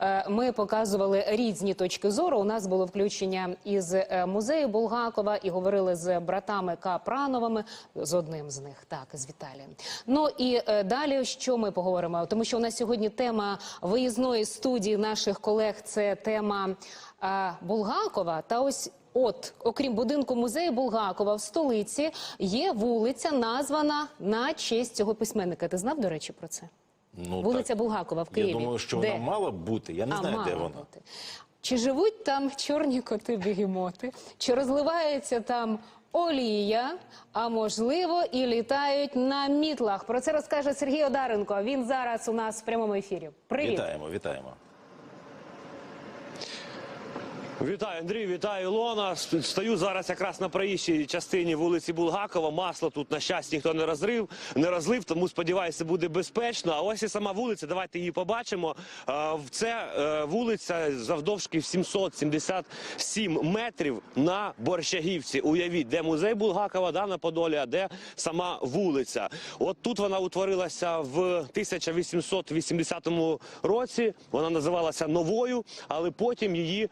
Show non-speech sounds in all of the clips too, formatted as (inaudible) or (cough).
е, ми показували різні точки зору. У нас було включення із е, музею Булгакова і говорили з братами Капрановими, з одним з них, так, з Віталієм. Ну і е, далі, що ми поговоримо? Тому що у нас сьогодні тема виїзної студії наших колег це тема Булгакова. Та ось. От, окрім будинку музею Булгакова в столиці, є вулиця, названа на честь цього письменника. Ти знав, до речі, про це? Ну, Вулиця так. Булгакова в Києві. Я думаю, що Де? вона мала б бути. Я не А, знаю, де вона. бути. Чи живуть там чорні коти бігімоти? Чи розливається там олія? А можливо, і літають на мітлах. Про це розкаже Сергій Одаренко. Він зараз у нас в прямому ефірі. Привіт. Вітаємо, вітаємо. Вітаю, Андрій, вітаю Ілона. Стою зараз якраз на проїжджій частині вулиці Булгакова. Масло тут, на щастя, ніхто не розрив, не розлив, тому сподіваюся, буде безпечно. А ось і сама вулиця. Давайте її побачимо. Це е, вулиця завдовжки 777 метрів на Борщагівці. Уявіть, де музей Булгакова, да, на Подолі, а де сама вулиця. От тут вона утворилася в 1880 році. Вона називалася новою, але потім її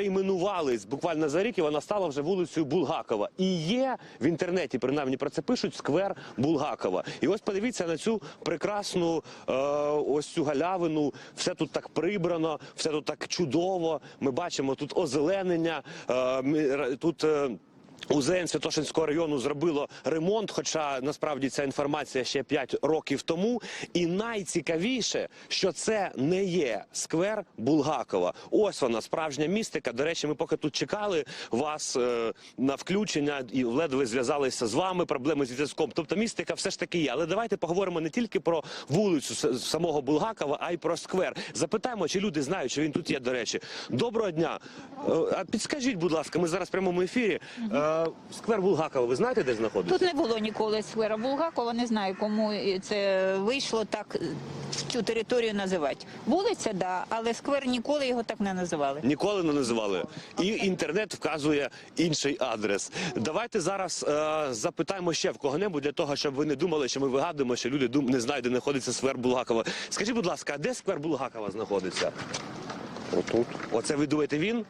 перейменували буквально за рік, і вона стала вже вулицею Булгакова. І є в інтернеті, принаймні про це пишуть сквер Булгакова. І ось подивіться на цю прекрасну е, ось цю галявину. Все тут так прибрано, все тут так чудово. Ми бачимо тут озеленення. Е, тут. Е, УЗН Святошинського району зробило ремонт, хоча насправді ця інформація ще 5 років тому. І найцікавіше, що це не є сквер Булгакова. Ось вона, справжня містика. До речі, ми поки тут чекали вас е, на включення і ледве зв'язалися з вами. Проблеми зі зв'язком. Тобто містика все ж таки є. Але давайте поговоримо не тільки про вулицю самого Булгакова, а й про сквер. Запитаємо, чи люди знають, що він тут є. До речі, доброго дня. Е, А підскажіть, будь ласка, ми зараз в прямому ефірі. Е, Сквер Булгакова, ви знаєте, де знаходиться? Тут не було ніколи сквера Булгакова, не знаю, кому це вийшло так цю територію називати. Вулиця, да, але сквер ніколи його так не називали. Ніколи не називали. І інтернет вказує інший адрес. Давайте зараз е, запитаємо ще в кого-небудь для того, щоб ви не думали, що ми вигадуємо, що люди дум... не знають, де знаходиться сквер Булгакова. Скажіть, будь ласка, а де сквер Булгакова знаходиться? Отут. Оце ви думаєте він?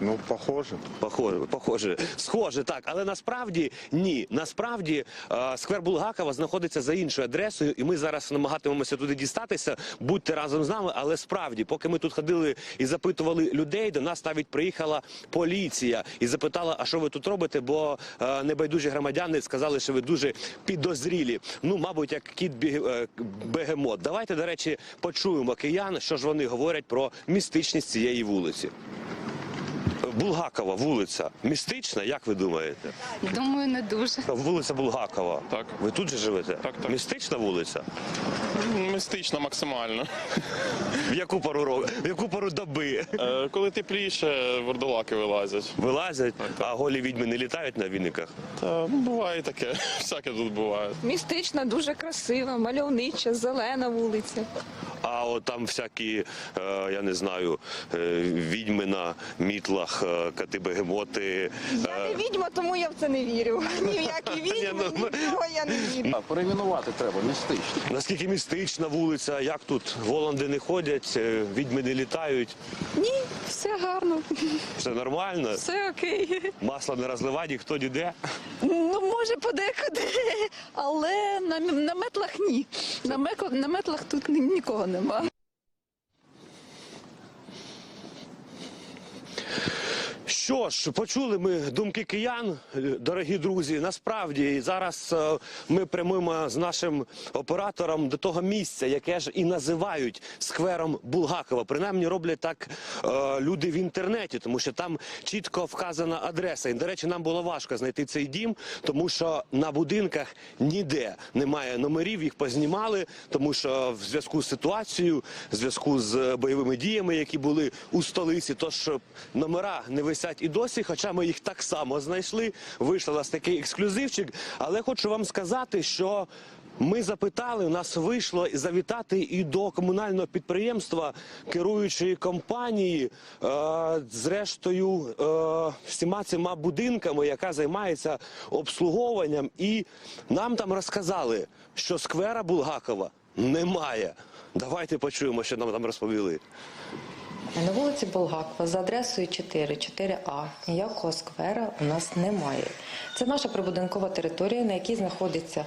Ну, похоже. Похоже, похоже, схоже, так, але насправді ні. Насправді е, сквер Булгакова знаходиться за іншою адресою, і ми зараз намагатимемося туди дістатися. Будьте разом з нами. Але справді, поки ми тут ходили і запитували людей, до нас навіть приїхала поліція і запитала, а що ви тут робите? Бо е, небайдужі громадяни сказали, що ви дуже підозрілі. Ну, мабуть, як кіт е, бегемот. Давайте, до речі, почуємо киян, що ж вони говорять про містичність цієї вулиці. Булгакова вулиця містична, як ви думаєте? Думаю, не дуже. Вулиця Булгакова. Так. Ви тут же живете? Так, так. Містична вулиця? Містично максимально. В яку пору ро- в яку пору доби? Е, Коли тепліше, вордолаки вилазять. Вилазять, а голі відьми не літають на віниках. Та ну, буває таке, (laughs) всяке тут буває. Містична, дуже красива, мальовнича, зелена вулиця. А от там всякі, е, я не знаю, е, відьми на мітлах, коти бегемоти. Я не відьма, тому я в це не вірю. (laughs) Ні в які відьми, Ні, ну, в кого я не вірю. Перейменувати треба, містично. Наскільки містична вулиця, як тут голланди не ходять, е, відьми не літають, Ні, все гарно, все нормально, все окей. масло не розливає, ніхто ніде. Ну, може, подекуди, але на, на метлах ні. На, меко, на метлах тут нікого нема. Що ж, почули ми думки киян, е, дорогі друзі. Насправді зараз е, ми прямуємо з нашим оператором до того місця, яке ж і називають сквером Булгакова. Принаймні роблять так е, люди в інтернеті, тому що там чітко вказана адреса. І, до речі, нам було важко знайти цей дім, тому що на будинках ніде немає номерів, їх познімали, тому що в зв'язку з ситуацією, в зв'язку з бойовими діями, які були у столиці, тож номера не висять і досі, хоча ми їх так само знайшли. Вийшов у нас такий ексклюзивчик. Але хочу вам сказати, що ми запитали, у нас вийшло завітати і до комунального підприємства керуючої компанії, е, зрештою, е, всіма цими будинками, яка займається обслуговуванням, і нам там розказали, що сквера Булгакова немає. Давайте почуємо, що нам там розповіли. На вулиці Булгакова за адресою 4, 4А ніякого сквера у нас немає. Це наша прибудинкова територія, на якій знаходиться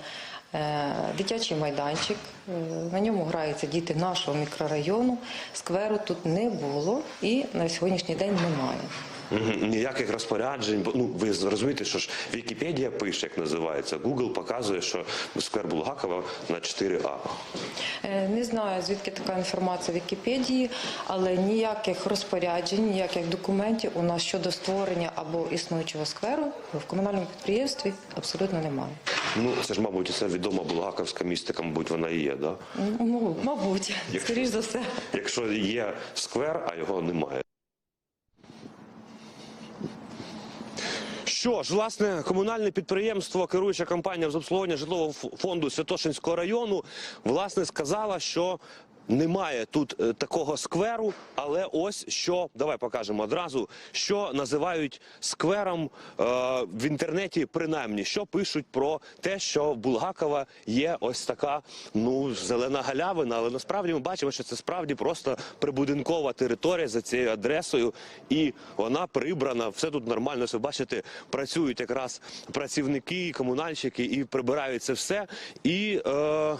е, дитячий майданчик. Е, на ньому граються діти нашого мікрорайону. Скверу тут не було і на сьогоднішній день немає. Ніяких розпоряджень. бо, Ну ви розумієте, що ж Вікіпедія пише, як називається. Google показує, що сквер Булгакова на 4А. Е, Не знаю, звідки така інформація в Вікіпедії, але ніяких розпоряджень, ніяких документів у нас щодо створення або існуючого скверу в комунальному підприємстві абсолютно немає. Ну це ж, мабуть, це відома Булгаковська містика, мабуть, вона і є, да? Ну, мабуть, скоріш за все. Якщо є сквер, а його немає. Що ж, власне, комунальне підприємство, керуюча компанія з обслуговування житлового фонду Святошинського району, власне, сказала, що немає тут е, такого скверу, але ось що, давай покажемо одразу, що називають сквером е, в інтернеті, принаймні, що пишуть про те, що в Булгакова є ось така ну зелена галявина, але насправді ми бачимо, що це справді просто прибудинкова територія за цією адресою, і вона прибрана. Все тут нормально. Все бачите, працюють якраз працівники, комунальщики і прибирають це все. І е,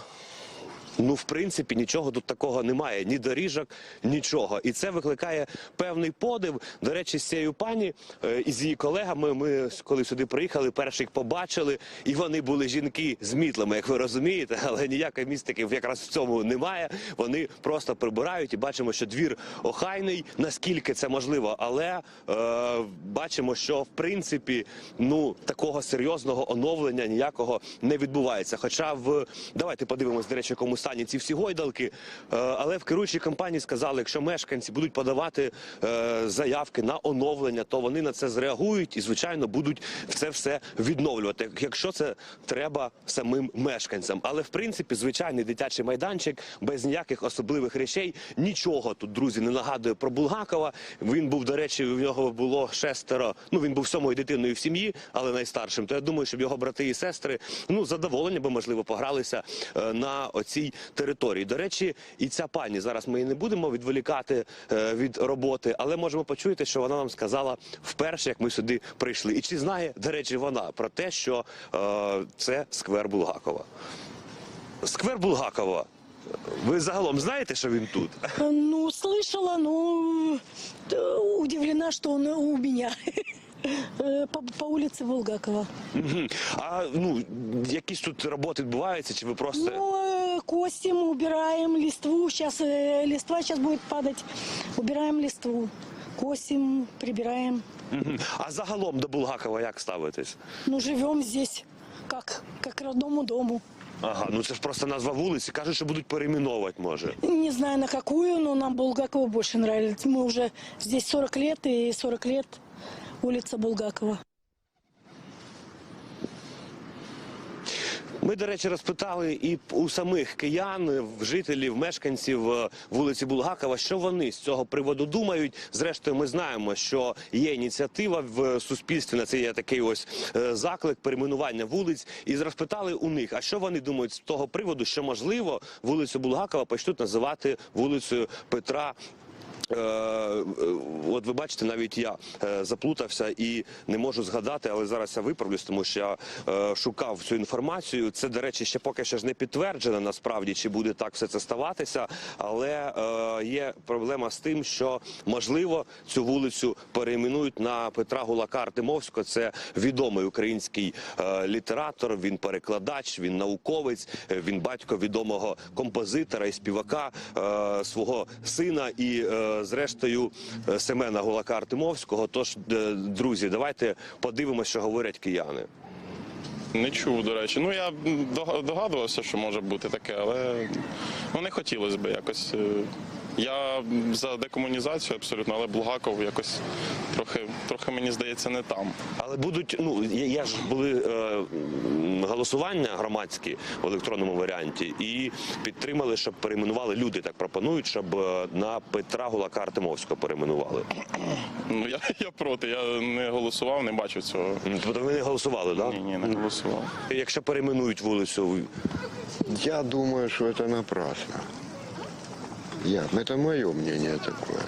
Ну, в принципі, нічого тут такого немає, ні доріжок, нічого. І це викликає певний подив. До речі, з цією пані е, і з її колегами. Ми коли сюди приїхали, перших побачили, і вони були жінки з мітлами, як ви розумієте, (laughs) але ніякої містики якраз в цьому немає. Вони просто прибирають і бачимо, що двір охайний, наскільки це можливо, але е, бачимо, що в принципі ну такого серйозного оновлення ніякого не відбувається. Хоча в давайте подивимось, до речі, якому стані ці всі гойдалки. Е, але в керуючій компанії сказали, якщо мешканці будуть подавати е, заявки на оновлення, то вони на це зреагують і, звичайно, будуть це все відновлювати. Якщо це треба самим мешканцям. Але в принципі, звичайний дитячий майданчик без ніяких особливих речей, нічого тут, друзі, не нагадує про Булгакова. Він був, до речі, в нього було шестеро. Ну він був сьомою дитиною в сім'ї, але найстаршим. То я думаю, щоб його брати і сестри ну задоволення би можливо погралися е, на оцій території. До речі, і ця пані зараз ми її не будемо відволікати е, від роботи, але можемо почути, що вона нам сказала вперше, як ми сюди прийшли. І чи знає, до речі, вона про те, що е, це сквер Булгакова. Сквер Булгакова. Ви загалом знаєте, що він тут? Ну, слышала, но э, удивлена, что он у меня (laughs) Э, по, по улице Булгакова. Мгм. А ну якісь тут роботи відбуваються, чи ви просто Ну, э, косим, убираем листву. Сейчас листва сейчас будет падать. Убираем листву. Косим, прибираем. Мгм. а загалом до Булгакова як ставитесь? Ну, живем здесь как, как родному дому. Ага, ну це ж просто назва вулиці. Кажуть, що будуть перейменовувати, може. Не знаю на какую, но нам Булгакова больше нравится. Мы уже здесь 40 лет, и 40 лет улица Булгакова. Ми, до речі, розпитали і у самих киян, жителів, мешканців е, вулиці Булгакова, що вони з цього приводу думають. Зрештою, ми знаємо, що є ініціатива в суспільстві на це такий ось е, заклик перейменування вулиць. І розпитали у них, а що вони думають з того приводу, що можливо вулицю Булгакова почнуть називати вулицею Петра. Е, е, От ви бачите, навіть я е, заплутався і не можу згадати, але зараз я виправлюсь, тому що я шукав цю інформацію. Це, до речі, ще поки що ж не підтверджено насправді, чи буде так все це ставатися. Але є проблема з тим, що можливо цю вулицю перейменують на Петра Гулака Артемовського. Це відомий український літератор. Він перекладач, він науковець, він батько відомого композитора і співака свого сина і, зрештою, е, Семена Гулака Артемовського. Тож, е, друзі, давайте подивимося, що говорять кияни. Не чув, до речі. Ну я догадувався, що може бути таке, але ну не хотілося б якось. Я за декомунізацію абсолютно, але Булгаков якось трохи, трохи мені здається, не там. Але будуть, ну є, є ж були е, голосування громадські в електронному варіанті, і підтримали, щоб перейменували люди. Так пропонують, щоб е, на Петра Гулака Артемовського перейменували. Ну я, (laughs) я проти, я не голосував, не бачив цього. Тобто ви не голосували, так? Ні, ні, не голосував. Якщо перейменують вулицю, Я думаю, что это напрасно. Я, это мое мнение такое.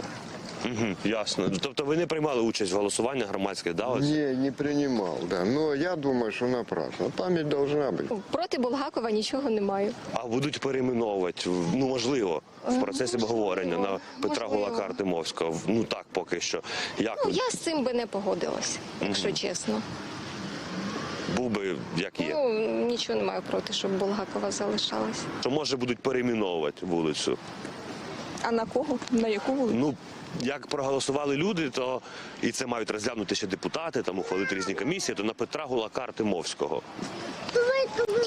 Угу, ясно. Тобто ви не приймали участь в голосуванні громадських, да? ось? Не, не принимал, да. Но я думаю, что напрасно. Память должна быть. Проти Булгакова нічого не маю. А будуть перейменовувати, ну можливо, в процесі обговорення на Петра можливо. Гулака Артемовського. Ну так поки що. Як Ну, я з цим би не погодилась, якщо чесно. був би як є? Ну, нічого не маю проти, щоб Булгакова залишалась. То може будуть перейменовувати вулицю. А на кого? На яку вулицю? Ну як проголосували люди, то і це мають розглянути ще депутати, там ухвалити різні комісії, то на Петра Гулака Артемовського.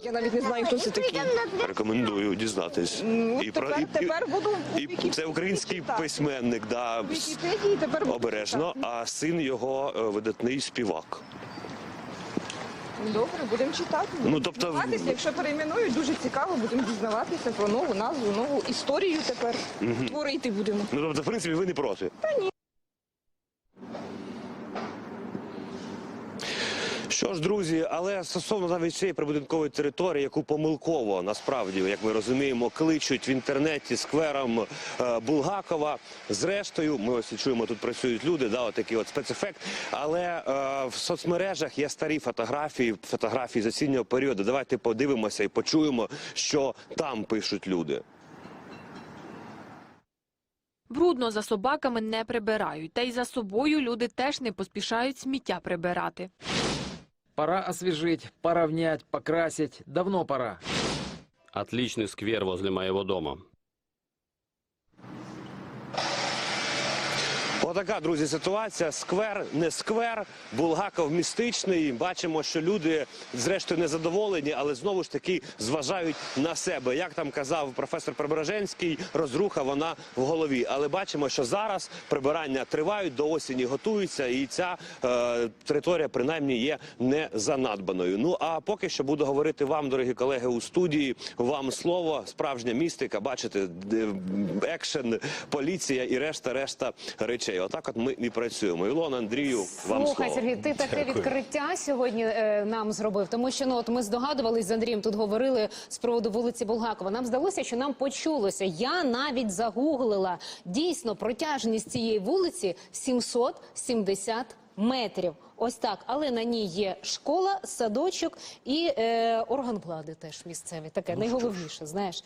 Я навіть не знаю, хто це такий. Рекомендую дізнатись. Ну, І про- тепер, і- тепер буду І Вікіпедії це український читати. письменник, да, В Вікіпедії тепер буду обережно, читати. а син його е, видатний співак. Добре, будемо читати. Ну, тобто- Дізнаватися, якщо перейменують, дуже цікаво, будемо дізнаватися про нову назву, нову історію тепер творити будемо. Ну тобто, в принципі, ви не проти. Що ж, друзі, але стосовно навіть цієї прибудинкової території, яку помилково насправді, як ми розуміємо, кличуть в інтернеті сквером е, Булгакова. Зрештою, ми ось чуємо, тут працюють люди, да, отакий от спецефект. Але е, в соцмережах є старі фотографії, фотографії з осіннього періоду. Давайте подивимося і почуємо, що там пишуть люди. Брудно за собаками не прибирають, та й за собою люди теж не поспішають сміття прибирати. Пора освежить, поровнять, покрасить. Давно пора. Отличный сквер возле моего дома. Отака, друзі, ситуація. Сквер не сквер, Булгаков містичний. Бачимо, що люди, зрештою, не задоволені, але знову ж таки зважають на себе. Як там казав професор Прибереженський, розруха вона в голові. Але бачимо, що зараз прибирання тривають, до осені готуються, і ця е, територія принаймні є не занадбаною. Ну а поки що буду говорити вам, дорогі колеги, у студії. Вам слово, справжня містика. Бачите, екшен, поліція і решта, решта речей. Отак, от ми і працюємо. Ілона, Андрію, вам Слухай, слово. Сергій, ти таке відкриття сьогодні е, нам зробив, тому що ну от ми здогадувались з Андрієм, тут говорили з приводу вулиці Булгакова. Нам здалося, що нам почулося. Я навіть загуглила дійсно протяжність цієї вулиці 770 метрів. Ось так, але на ній є школа, садочок і е, орган влади теж місцевий. Таке найголовніше, знаєш.